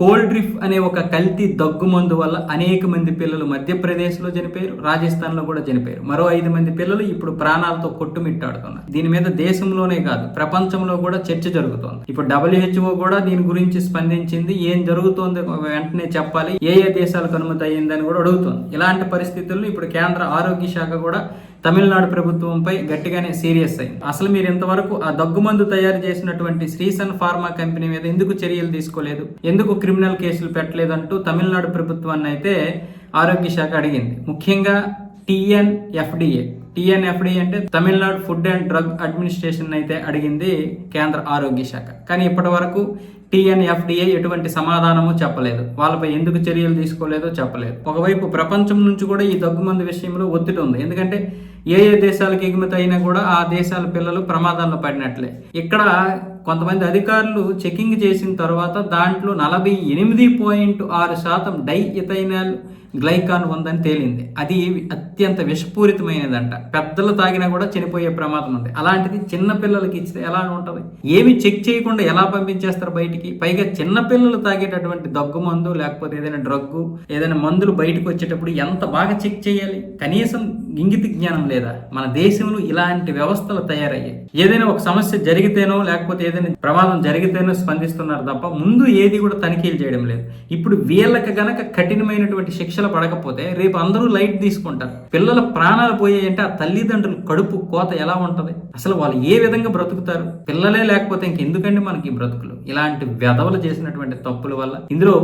Cold డ్రిఫ్ అనే ఒక కల్తీ దగ్గు మందు వల్ల అనేక మంది పిల్లలు మధ్యప్రదేశ్లో చనిపోయారు రాజస్థాన్లో కూడా చనిపోయారు. మరో ఐదు మంది పిల్లలు ఇప్పుడు ప్రాణాలతో కొట్టుమిట్టాడుతున్నారు. దీని మీద దేశంలోనే కాదు ప్రపంచంలో కూడా చర్చ జరుగుతోంది. ఇప్పుడు డబ్ల్యూహెచ్ఓ కూడా దీని గురించి స్పందించింది. ఏం జరుగుతోంది వెంటనే చెప్పాలి. ఏ ఏ దేశాలకు అనుమతి అయ్యిందని కూడా అడుగుతోంది. ఇలాంటి పరిస్థితుల్లో ఇప్పుడు కేంద్ర ఆరోగ్య శాఖ కూడా తమిళనాడు ప్రభుత్వంపై గట్టిగానే సీరియస్ అయింది. అసలు మీరు ఇంతవరకు ఆ దగ్గుమందు తయారు చేసినటువంటి శ్రీసన్ ఫార్మా కంపెనీ మీద ఎందుకు చర్యలు తీసుకోలేదు? ఎందుకు క్రిమినల్ కేసులు పెట్టలేదంటూ తమిళనాడు ప్రభుత్వాన్ని అయితే ఆరోగ్య శాఖ అడిగింది. ముఖ్యంగా టిఎన్ఎఫ్డిఏ. టిఎన్ఎఫ్డి అంటే Tamil Nadu food and drug administration అయితే అడిగింది కేంద్ర ఆరోగ్య శాఖ. కానీ ఇప్పటి వరకు టిఎన్ఎఫ్డిఏ ఎటువంటి సమాధానము చెప్పలేదు. వాళ్ళపై ఎందుకు చర్యలు తీసుకోలేదో చెప్పలేదు. ఒకవైపు ప్రపంచం నుంచి కూడా ఈ దగ్గుమందు విషయంలో ఒత్తిడి ఉంది. ఎందుకంటే ఏ ఏ దేశాలకు ఎగుమతి అయినా కూడా ఆ దేశాల పిల్లలు ప్రమాదాల్లో పడినట్లే. ఇక్కడ కొంతమంది అధికారులు చెకింగ్ చేసిన తర్వాత దాంట్లో నలభై ఎనిమిది పాయింట్ ఆరు శాతం డై ఇథైనాల్ గ్లైకాన్ ఉందని తేలింది. అది అత్యంత విషపూరితమైనదంట. పెద్దలు తాగినా కూడా చనిపోయే ప్రమాదం ఉంది. అలాంటిది చిన్న పిల్లలకి ఇస్తే ఎలా ఉంటుంది? ఏమి చెక్ చేయకుండా ఎలా పంపించేస్తారు బయటికి? పైగా చిన్న పిల్లలు తాగేటటువంటి దగ్గు మందు లేకపోతే ఏదైనా డ్రగ్గు ఏదైనా మందులు బయటకు వచ్చేటప్పుడు ఎంత బాగా చెక్ చేయాలి? కనీసం ఇంగిత జ్ఞానం లేదా? మన దేశంలో ఇలాంటి వ్యవస్థలు తయారయ్యాయి. ఏదైనా ఒక సమస్య జరిగితేనో లేకపోతే ఏదైనా ప్రమాదం జరిగితేనో స్పందిస్తున్నారు తప్ప ముందు ఏది కూడా తనిఖీలు చేయడం లేదు. ఇప్పుడు వీళ్ళకి గనక కఠినమైనటువంటి శిక్షలు పడకపోతే రేపు అందరూ లైట్ తీసుకుంటారు. పిల్లల ప్రాణాలు పోయాయంటే ఆ తల్లిదండ్రులు కడుపు కోత ఎలా ఉంటది? అసలు వాళ్ళు ఏ విధంగా బ్రతుకుతారు? పిల్లలే లేకపోతే ఇంకెందుకండి మనకి బ్రతుకులు? ఇలాంటి వెధవలు చేసినటువంటి తప్పుల వల్ల ఇందులో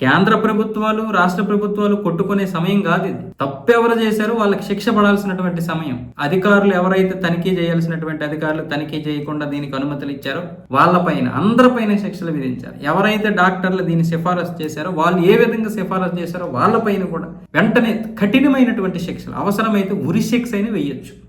కేంద్ర ప్రభుత్వాలు రాష్ట్ర ప్రభుత్వాలు కొట్టుకునే సమయం కాదు ఇది. తప్పు ఎవరు చేశారో వాళ్ళకి శిక్ష పడాల్సినటువంటి సమయం. అధికారులు ఎవరైతే తనిఖీ చేయాల్సినటువంటి అధికారులు తనిఖీ చేయకుండా దీనికి అనుమతులు ఇచ్చారో వాళ్ళపైన అందరిపైన శిక్షలు విధించారు. ఎవరైతే డాక్టర్లు దీన్ని సిఫారసు చేశారో వాళ్ళు ఏ విధంగా సిఫారసు చేశారో వాళ్ళపైన కూడా. వెంటనే కఠినమైనటువంటి శిక్షలు అవసరమైతే ఉరి శిక్ష అయినా వేయచ్చు.